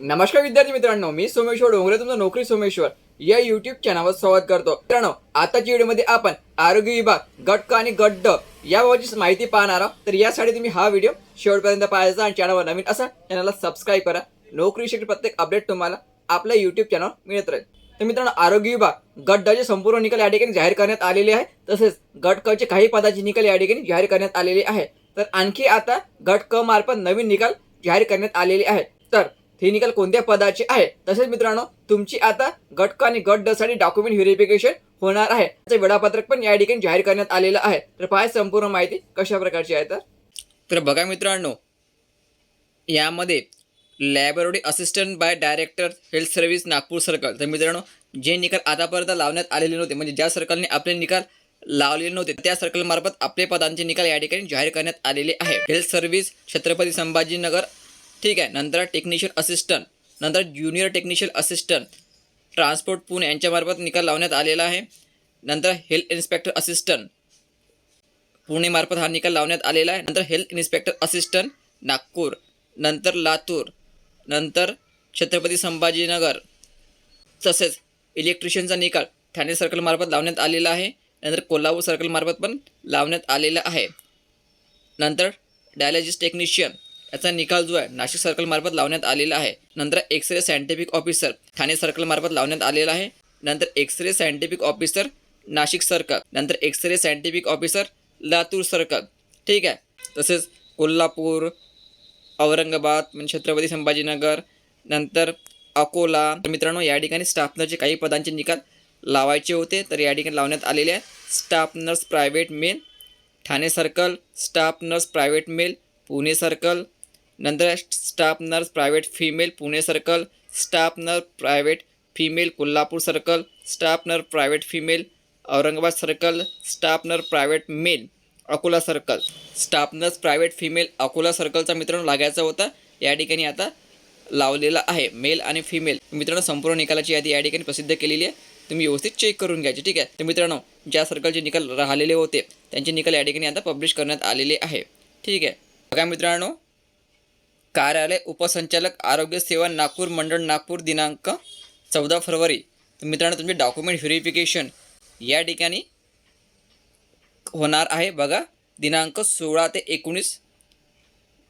नमस्कार विद्यार्थी मित्रांनो मी सोमेश्वर डोंगरे तुमचं नोकरी सोमेश्वर. या युट्यूब चॅनलवर स्वागत करतो. मित्रांनो आताच्या व्हिडिओमध्ये आपण आरोग्य विभाग गट आणि गट ड याबाबतची माहिती पाहणार आहोत. तर यासाठी तुम्ही हा व्हिडिओ शेवटपर्यंत पाहायचा आणि चॅनलवर नवीन असा चॅनलला सबस्क्राईब करा. नोकरीसाठी प्रत्येक अपडेट तुम्हाला आपल्या युट्यूब चॅनल मिळत राहील. तर मित्रांनो आरोग्य विभाग गट ड चे संपूर्ण निकाल या ठिकाणी जाहीर करण्यात आलेले आहे तसेच गट क चे काही पदाचे निकाल या ठिकाणी जाहीर करण्यात आलेले आहे तर आणखी आता गट क मार्फत नवीन निकाल जाहीर करण्यात आलेले आहेत. तर हे निकाल कोणत्या पदाचे आहे तसेच मित्रांनो तुमची आता गट क आणि गट ड साठी डॉक्युमेंट व्हेरिफिकेशन होणार आहे. त्याचं वेळापत्रक पण या ठिकाणी जाहीर करण्यात आलेलं आहे. तर पाहाय संपूर्ण माहिती कशा प्रकारची आहे तर. तर बघा मित्रांनो यामध्ये laboratory assistant by director health service Nagpur circle तर मित्रांनो जे निकाल आतापर्यंत लावण्यात आलेले नव्हते म्हणजे ज्या सर्कलने आपले निकाल लावलेले नव्हते त्या सर्कलमार्फत आपले पदांचे निकाल या ठिकाणी जाहीर करण्यात आलेले आहे. हेल्थ सर्व्हिस छत्रपती संभाजीनगर ठीक आहे. नंतर टेक्निशियन असिस्टंट नंतर junior technician assistant transport Pune यांच्यामार्फत निकाल लावण्यात आलेला आहे. नंतर हेल्थ इन्स्पेक्टर असिस्टंट पुणेमार्फत हा निकाल लावण्यात आलेला आहे. नंतर हेल्थ इन्स्पेक्टर असिस्टंट नागपूर. नंतर लातूर. नंतर छत्रपती संभाजीनगर. तसेच इलेक्ट्रिशियनचा निकाल ठाणे सर्कलमार्फत लावण्यात आलेला आहे. नंतर कोल्हापूर सर्कलमार्फत पण लावण्यात आलेला आहे. नंतर डायलॉजिस्ट टेक्निशियन याचा निकाल जो आहे नाशिक सर्कलमार्फत लावण्यात आलेला आहे. नंतर X ray scientific officer Thane सर्कलमार्फत लावण्यात आलेला आहे. नंतर X ray scientific officer Nashik circle. नंतर X ray scientific officer Latur circle. ठीक आहे? तसेच कोल्हापूर औरंगाबाद म्हणजे छत्रपती संभाजीनगर नंतर अकोला. तर मित्रांनो या ठिकाणी स्टाफ नर्सचे काही पदांचे निकाल लावायचे होते. तर या ठिकाणी लावण्यात आलेले आहे. Staff nurse private male Thane circle. Staff nurse private male Pune circle. नंतर staff nurse private female Pune circle staff nurse private female Kolhapur circle staff nurse private female Aurangabad circle staff nurse private male Akola circle. Staff nurse private female Akola सर्कलचा मित्रांनो लागायचा होता. या ठिकाणी आता लावलेला आहे mail आणि फिमेल. मित्रांनो संपूर्ण निकालाची यादी या ठिकाणी प्रसिद्ध केलेली आहे. तुम्ही व्यवस्थित चेक करून घ्यायचे ठीक आहे? तर मित्रांनो ज्या सर्कलचे निकाल राहिलेले होते त्यांचे निकाल या ठिकाणी आता पब्लिश करण्यात आलेले आहे. ठीक आहे? बघा मित्रांनो कार्यालय उपसंचालक आरोग्य सेवा नागपूर मंडळ नागपूर दिनांक चौदा फरवरी. तर मित्रांनो तुमचे डॉक्युमेंट व्हेरिफिकेशन या ठिकाणी होणार आहे. बघा दिनांक सोळा ते एकोणीस.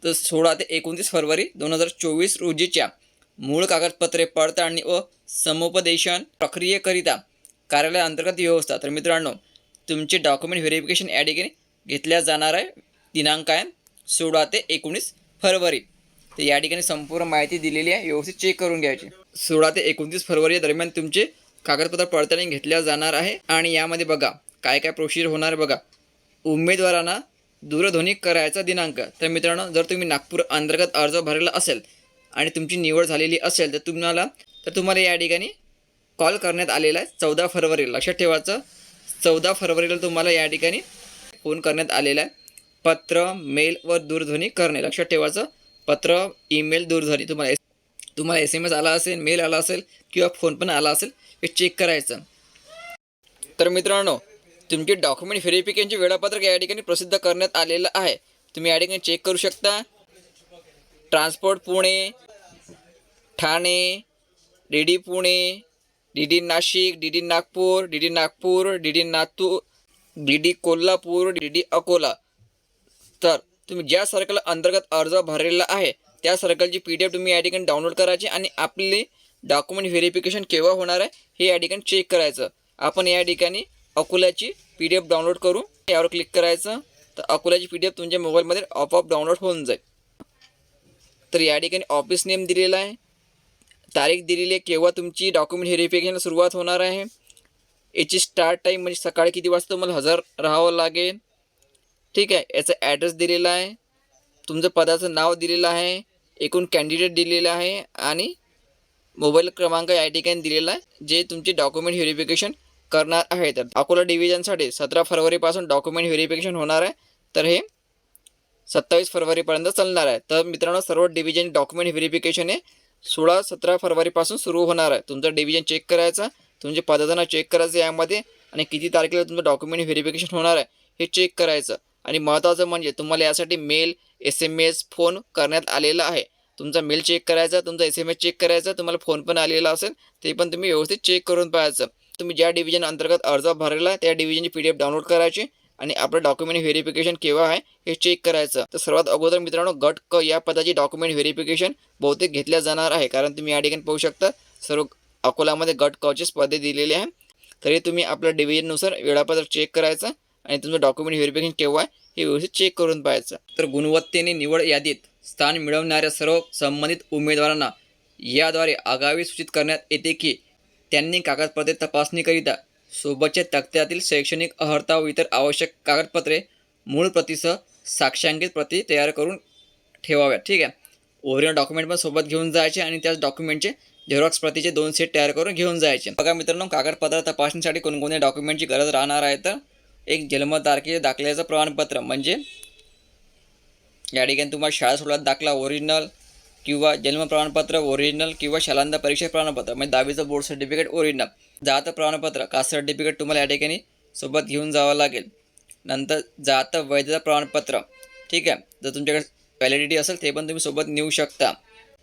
तर सोळा ते एकोणतीस फरवरी दोन हजार चोवीस रोजीच्या मूळ कागदपत्रे पडताळणी व समुपदेशन प्रक्रियेकरिता कार्यालय अंतर्गत व्यवस्था. तर मित्रांनो तुमचे डॉक्युमेंट व्हेरिफिकेशन या ठिकाणी घेतल्या जाणार आहे. दिनांक आहे सोळा ते एकोणीस फरवरी. तर या ठिकाणी संपूर्ण माहिती दिलेली आहे. व्यवस्थित चेक करून घ्यायची. सोळा ते एकोणतीस फरवरी दरम्यान तुमचे कागदपत्र पडताळणी घेतल्या जाणार आहे. आणि यामध्ये बघा काय काय प्रोसिजर होणार आहे बघा. उमेदवारांना दूरध्वनी करायचा दिनांक. तर मित्रांनो जर तुम्ही नागपूर अंतर्गत अर्ज भरलेला असेल आणि तुमची निवड झालेली असेल तर तुम्हाला तर तुम्हाला या ठिकाणी कॉल करण्यात आलेला आहे चौदा फरवरी. लक्षात ठेवायचं चौदा फरवरीला तुम्हाला या ठिकाणी फोन करण्यात आलेला आहे. पत्र मेल व दूरध्वनी करणे. लक्षात ठेवायचं पत्र ईमेल दूरध्वनी तुम्हाला एस तुम्हाला एस एम एस आला असेल मेल आला असेल किंवा फोन पण आला असेल हे चेक करायचं. तर मित्रांनो तुमचे डॉक्युमेंट व्हेरिफिकेशनचे वेळापत्रक या ठिकाणी प्रसिद्ध करण्यात आलेलं आहे. तुम्ही या ठिकाणी चेक करू शकता. Transport Pune Thane D D Pune D D Nashik D D Nagpur D D Nagpur D D Latur D D Kolhapur D D Akola. तर तुम्ही ज्या सर्कल अंतर्गत अर्ज भरलेला आहे त्या सर्कलची पी डी एफ तुम्ही या ठिकाणी डाउनलोड करायची आणि आपले डॉक्युमेंट व्हेरिफिकेशन केव्हा होणार आहे हे या ठिकाणी चेक करायचं. आपण या ठिकाणी अकोल्याची पी डी एफ डाउनलोड करू. यावर क्लिक करायचं. तर अकोल्याची पी डी एफ तुमच्या मोबाईलमध्ये आपोआप डाउनलोड होऊन जाईल. तर या ठिकाणी ऑफिस नेम दिलेला आहे. तारीख दिलेली आहे केव्हा तुमची डॉक्युमेंट व्हेरिफिकेशन सुरुवात होणार आहे. याची स्टार्ट टाईम म्हणजे सकाळी किती वाजता तुम्हाला हजर राहावं लागेल? ठीक आहे याचा ॲड्रेस दिलेला आहे तुमचं पदाचं नाव दिलेलं आहे एकूण कॅन्डिडेट दिलेलं आहे आणि मोबाईल क्रमांक या ठिकाणी दिलेला आहे जे तुमचे डॉक्युमेंट व्हेरिफिकेशन करणार आहे. तर अकोला डिव्हिजनसाठी सतरा फरवरीपासून डॉक्युमेंट व्हेरिफिकेशन होणार आहे. तर हे सत्तावीस फरवरीपर्यंत चालणार आहे. तर मित्रांनो सर्व डिव्हिजन डॉक्युमेंट व्हेरिफिकेशन हे सोळा सतरा फरवरीपासून सुरू होणार आहे. तुमचं डिव्हिजन चेक करायचं तुमचे पदार्थांना चेक करायचं यामध्ये आणि किती तारखेला तुमचं डॉक्युमेंट व्हेरिफिकेशन होणार आहे हे चेक करायचं. आणि महत्त्वाचं म्हणजे तुम्हाला यासाठी mail S M S phone करण्यात आलेला आहे. तुमचा मेल चेक करायचा तुमचा एस एम एस चेक करायचा तुम्हाला फोन पण आलेला असेल ते पण तुम्ही व्यवस्थित चेक करून पाहायचं. तुम्ही ज्या डिव्हिजन अंतर्गत अर्ज भरलेला आहे त्या डिव्हिजनची पी डी एफ डाउनलोड करायची आणि आपलं डॉक्युमेंट व्हेरिफिकेशन केव्हा आहे हे चेक करायचं. तर सर्वात अगोदर मित्रांनो गट क या पदाची डॉक्युमेंट व्हेरिफिकेशन बहुतेक घेतल्या जाणार आहे कारण तुम्ही या ठिकाणी पाहू शकता सर्व अकोलामध्ये गट कचे पदे दिलेले आहे. तरी तुम्ही आपल्या डिव्हिजननुसार वेळापत्रक चेक करायचं आणि तुमचं डॉक्युमेंट व्हेरिफिकेशन केव्हा आहे हे व्यवस्थित चेक करून पाहायचं. तर गुणवत्तेने निवड यादीत स्थान मिळवणाऱ्या सर्व संबंधित उमेदवारांना याद्वारे आगावी सूचित करण्यात येते की त्यांनी कागदपत्रे तपासणीकरिता सोबतच्या तक्त्यातील शैक्षणिक अर्हता व इतर आवश्यक कागदपत्रे मूळ प्रतीसह साक्षांकित प्रती तयार करून ठेवाव्यात. ठीक आहे? ओरिजिनल डॉक्युमेंट पण सोबत घेऊन जायचे आणि त्याच डॉक्युमेंटचे झेरॉक्स प्रतीचे दोन सेट तयार करून घेऊन जायचे. बघा मित्रांनो कागदपत्र तपासणीसाठी कोणकोणत्या डॉक्युमेंटची गरज राहणार आहे तर एक जन्मतारखे दाखल्याचं प्रमाणपत्र. म्हणजे या ठिकाणी तुम्हाला शाळा सोडल्यात दाखला ओरिजिनल किंवा जन्म प्रमाणपत्र ओरिजिनल किंवा शालांत परीक्षा प्रमाणपत्र. म्हणजे दहावीचं बोर्ड सर्टिफिकेट ओरिजिनल जात प्रमाणपत्र कास्ट सर्टिफिकेट तुम्हाला या ठिकाणी सोबत घेऊन जावं लागेल. नंतर जात वैधता प्रमाणपत्र. ठीक आहे? जर तुमच्याकडे व्हॅलिडिटी असेल ते पण तुम्ही सोबत नेऊ शकता.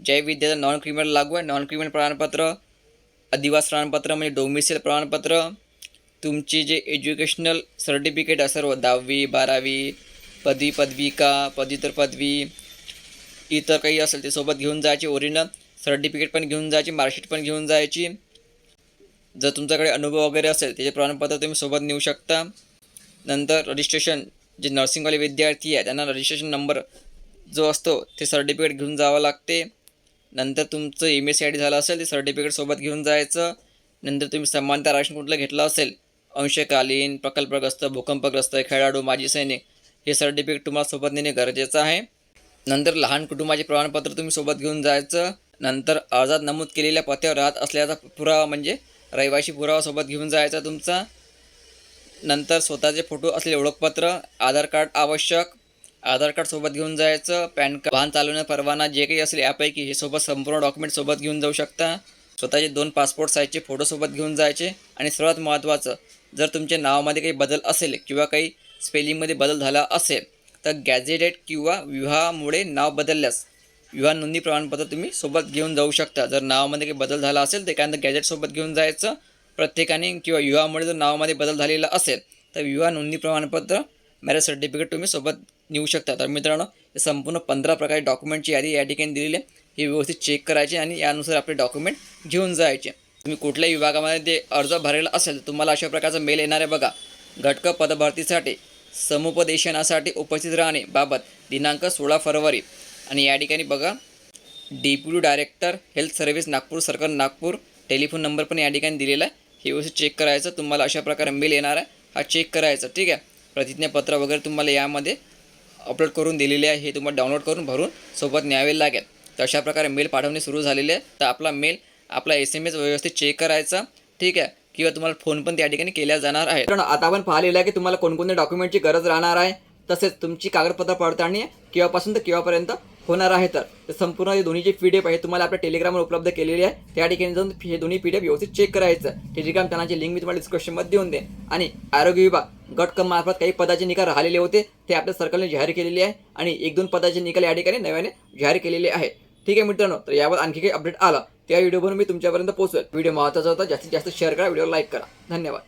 जय विद्याचं नॉन क्रिमिनल लागू आहे. नॉन क्रिमिनल प्रमाणपत्र अधिवास प्रमाणपत्र म्हणजे डोमिसिल प्रमाणपत्र तुमची जे एज्युकेशनल सर्टिफिकेट असं सर्व दहावी बारावी पदवी पदविका पदव्युत्तर पदवी इतर काही असेल ते सोबत घेऊन जायची. ओरिजिनल सर्टिफिकेट पण घेऊन जायची मार्कशीट पण घेऊन जायची. जर तुमच्याकडे अनुभव वगैरे असेल त्याचे प्रमाणपत्र तुम्ही सोबत नेऊ शकता. नंतर रजिस्ट्रेशन जे नर्सिंगवाले विद्यार्थी आहे त्यांना रजिस्ट्रेशन नंबर जो असतो ते सर्टिफिकेट घेऊन जावं लागते. नंतर तुमचं M S C I D झालं असेल ते सर्टिफिकेट सोबत घेऊन जायचं. नंतर तुम्ही समानता आरक्षण कुठलं घेतलं असेल अंशकालीन प्रकल्पग्रस्त भूकंपग्रस्त खेळाडू माजी सैनिक हे सर्टिफिकेट तुम्हाला सोबत नेणे गरजेचं आहे. नंतर लहान कुटुंबाचे प्रमाणपत्र तुम्ही सोबत घेऊन जायचं. नंतर अर्जात नमूद केलेल्या पत्त्यावर राहत असल्याचा पुरावा म्हणजे रहिवाशी पुरावा सोबत घेऊन जायचा तुमचा. नंतर स्वतःचे फोटो असलेले ओळखपत्र आधार कार्ड आवश्यक आधार कार्ड सोबत घेऊन जायचं पॅन कार्ड वाहन चालवण्या परवाना जे काही असेल यापैकी हे सोबत संपूर्ण डॉक्युमेंट सोबत घेऊन जाऊ शकता. स्वतःचे दोन पासपोर्ट साईजचे फोटो सोबत घेऊन जायचे आणि सर्वात महत्त्वाचं जर तुमच्या नावामध्ये काही बदल असेल किंवा काही स्पेलिंगमध्ये बदल झाला असेल तर गॅजेटेड किंवा विवाहामुळे नाव बदलल्यास विवाह नोंदणी प्रमाणपत्र तुम्ही सोबत घेऊन जाऊ शकता. जर नावामध्ये काही बदल झाला असेल तर एखादं गॅजेटसोबत घेऊन जायचं प्रत्येकाने किंवा विवाहामुळे जर नावामध्ये बदल झालेला असेल तर विवाह नोंदणी प्रमाणपत्र मॅरेज सर्टिफिकेट तुम्ही सोबत नेऊ शकता. तर मित्रांनो हे संपूर्ण पंधरा प्रकारे डॉक्युमेंटची यादी या ठिकाणी दिलेली आहे. हे व्यवस्थित चेक करायचे आणि यानुसार आपले डॉक्युमेंट घेऊन जायचे. तुम्ही कुठल्याही विभागामध्ये ते अर्ज भरलेला असेल तर तुम्हाला अशा प्रकारचा मेल येणार आहे बघा. घटक पदभरतीसाठी समुपदेशनासाठी उपस्थित राहणे बाबत दिनांक सोळा फरवरी. आणि या ठिकाणी बघा deputy director health service Nagpur सरकार नागपूर टेलिफोन नंबर पण या ठिकाणी दिलेला आहे. हे व्यवस्थित चेक करायचं तुम्हाला अशा प्रकारे मेल येणार आहे. हा चेक करायचा ठीक आहे? प्रतिज्ञापत्र वगैरे तुम्हाला यामध्ये अपलोड करून दिलेले आहे हे तुम्हाला डाउनलोड करून भरून सोबत न्यावे लागेल. तर अशा प्रकारे मेल पाठवणे सुरू झालेले आहे. तर आपला मेल आपला एस एम एस व्यवस्थित चेक करायचा. ठीक आहे? किंवा तुम्हाला फोन पण त्या ठिकाणी केल्या जाणार आहे कारण आता आपण पाहिलेलं आहे की तुम्हाला कोणकोणत्या डॉक्युमेंटची गरज राहणार आहे. तसेच तुमची कागदपत्र पडताळणी केव्हापासून तर केव्हापर्यंत होणार आहे तर. संपूर्ण हे दोन्हीची पी डी एफ आहे तुम्हाला आपल्या टेलिग्रामवर उपलब्ध केलेली आहे. त्या ठिकाणी जाऊन हे दोन्ही पी डी एफ व्यवस्थित चेक करायचं. टेलिग्राम चॅनलची लिंक मी तुम्हाला डिस्क्रिप्शनमध्ये देऊन दे आणि आरोग्य विभाग गट कम मार्फत काही पदाचे निकाल राहिलेले होते ते आपल्या सरकारने जाहीर केलेले आहे. आणि एक दोन पदाचे निकाल या ठिकाणी नव्याने जाहीर केलेले आहे. ठीक आहे मित्रांनो? तर यावर आणखी काही अपडेट आला. त्या व्हिडिओवर मी तुमच्यापर्यंत पोहोचवेल व्हिडिओ महत्त्वाचा होता जास्तीत जास्त शेअर करा व्हिडिओ लाईक करा. धन्यवाद.